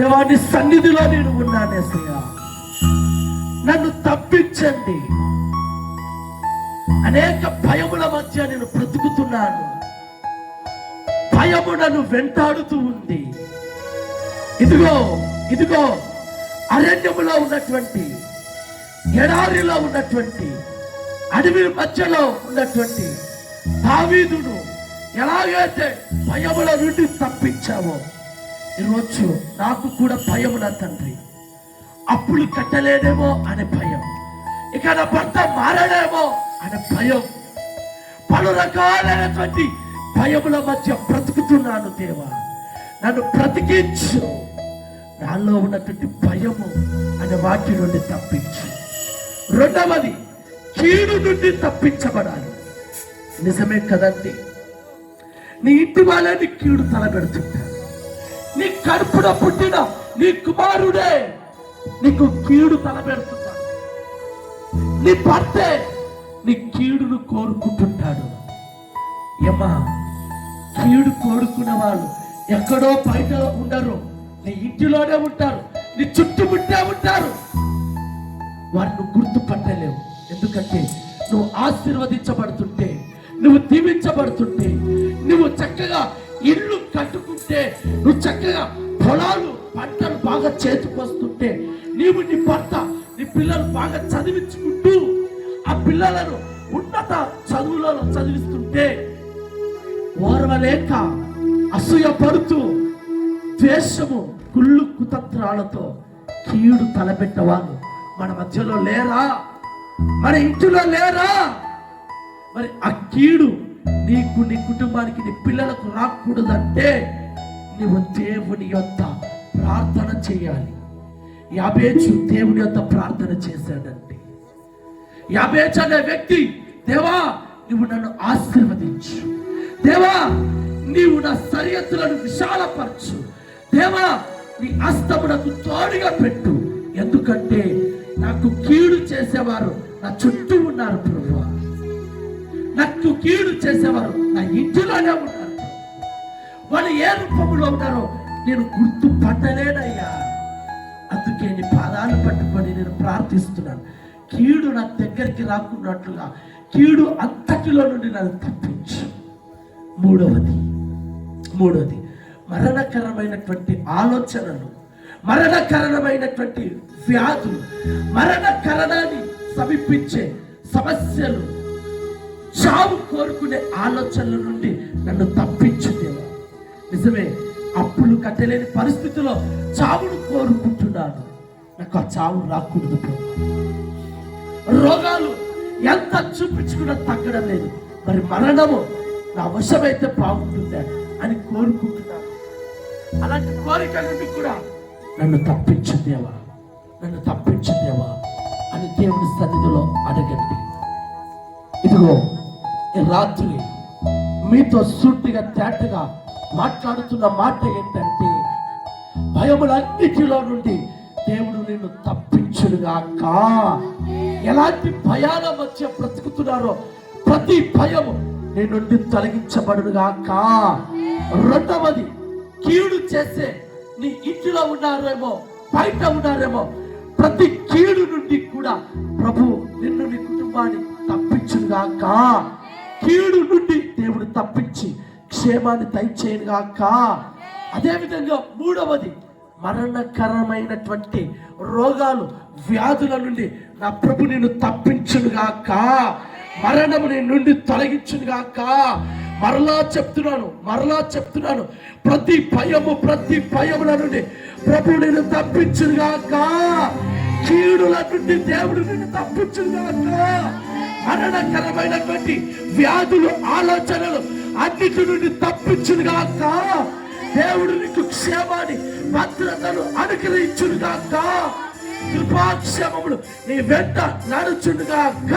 దేవాని సన్నిధిలో నేను ఉన్నానేసయ్యా నన్ను తప్పించండి. అనేక భయముల మధ్య నేను బ్రతుకుతున్నాను. భయము నన్ను వెంటాడుతూ ఉంది. ఇదిగో ఇదిగో అరణ్యములో ఉన్నటువంటి ఎడారిలో ఉన్నటువంటి అడవి మధ్యలో ఉన్నటువంటి దావీదును ఎలాగైతే భయముల నుండి తప్పించావో ఈరోజు నాకు కూడా భయం నా తండ్రి. అప్పులు కట్టలేదేమో అనే భయం. ఇక నా భర్త మారడేమో అనే భయం. పలు రకాలైనటువంటి భయముల మధ్య బ్రతుకుతున్నాను దేవా. నన్ను బ్రతికించు. నాలో ఉన్నటువంటి భయము అనే వాటి నుండి తప్పించు. రెండవది కీడు నుండి తప్పించబడాలి. నిజమే కదండి? నీ ఇంటి వాళ్ళని కీడు తలబెడుతుంటారు నీ కడుపున పుట్టిన నీ కుమారుడే నీకు కీడు తలబెడుతున్నాడు నీ భర్తే నీ కీడును కోరుకుంటుంటాడు. ఏమా కీడు కోరుకునే వాళ్ళు ఎక్కడో బయట ఉండరు. నీ ఇంటిలోనే ఉంటారు. నీ చుట్టుముట్టే ఉంటారు. వారిని గుర్తుపట్టలేవు. ఎందుకంటే నువ్వు ఆశీర్వదించబడుతుంటే నువ్వు దీవించబడుతుంటే నువ్వు చక్కగా ఇల్లు కట్టుకుంటే నువ్వు చక్కగా పొలాలు పంటలు బాగా చేతికొస్తుంటే నీవు నీ భర్త నీ పిల్లలు బాగా చదివించుకుంటూ ఆ పిల్లలను ఉన్నత చదువులలో చదివిస్తుంటే ఓర్వలేక అసూయ పడుతూ ద్వేషము కుళ్ళు కుతంత్రాలతో కీడు తలపెట్టవాళ్ళు మన మధ్యలో లేరా? మన ఇంటిలో లేరా? మరి ఆ కీడు నీకు నీ కుటుంబానికి నీ పిల్లలకు రాకూడదంటే నీవు దేవుని యొక్క ప్రార్థన చేయాలి. యాబేచు దేవుని యొక్క ప్రార్థన చేశాడండి యాబేచ్ అనే వ్యక్తి దేవా నువ్వు నన్ను ఆశీర్వదించు. దేవా నీవు నా సరిహద్దులను విశాలపరచు. దేవా నీ అస్తమునకు తోడుగా పెట్టు. ఎందుకంటే నాకు కీడు చేసేవారు నా చుట్టూ ఉన్నారు ప్రభు. నాకు కీడు చేసేవారు. నా ఇంటిలోనే ఉన్నారు వాళ్ళు ఏ రూపంలో ఉన్నారో నేను గుర్తుపట్టలేనయ్యా అందుకే నీ పాదాలు పట్టుకొని నేను ప్రార్థిస్తున్నాను. కీడు నా దగ్గరికి రాకున్నట్లుగా కీడు అంతటిలో నుండి నన్ను తప్పించు. మూడవది మూడవది మరణకరమైనటువంటి ఆలోచనలు మరణకరణమైనటువంటి వ్యాధులు మరణకరణాన్ని సమీపించే సమస్యలు చావు కోరుకునే ఆలోచనల నుండి నన్ను తప్పించు దేవా. నిజమే అప్పులు కట్టలేని పరిస్థితిలో చావును కోరుకుంటున్నాను. నాకు ఆ చావు రాకూడదు రోగాలు ఎంత చూపించుకున్నా తగ్గడం లేదు. మరి మరణము నా వశమైతే బాగుంటుందా అని కోరుకుంటున్నాను. అలాంటి కోరిక నుండి కూడా నన్ను తప్పించు దేవా. నన్ను తప్పించు దేవా అని దేవుని సన్నిధిలో అడగండి. ఇదిగో రాత్రి మీతో సూటిగా తేటగా మాట్లాడుతున్న మాట ఏంటంటే భయములన్నిటిలో నుండి దేవుడు నిన్ను తప్పించుడుగాక ఎలాంటి భయాల మధ్య బ్రతుకుతున్నారో ప్రతి భయము నీ నుండి తొలగించబడుగాక రెండవది కీడు చేసే నీ ఇంటిలో ఉన్నారేమో బయట ఉన్నారేమో ప్రతి కీడు నుండి కూడా ప్రభు నిన్ను నీ కుటుంబాన్ని తప్పించుగాక కీడు నుండి దేవుడు తప్పించి క్షేమాన్ని దయచేయనుగాక. అదేవిధంగా మూడవది మరణకరమైనటువంటి రోగాలు వ్యాధుల నుండి నా ప్రభు నిన్ను తప్పించునుగాక. మరణము నీ నుండి తొలగించునుగాక. మరలా చెప్తున్నాను మరలా చెప్తున్నాను. ప్రతి భయము ప్రతి భయముల నుండి ప్రభు నేను తప్పించునుగాక. కీడుల నుండి దేవుడు నిన్ను తప్పించునుగాక. మరణకరమైనటువంటి వ్యాధులు ఆలోచనలు అన్నిటి నుండి తప్పించునుగాక దేవుడు నీకు క్షేమాన్ని భద్రతను అనుగ్రహించునుగాక కృపాక్షేమములు నీ వెంట నడుచునుగాక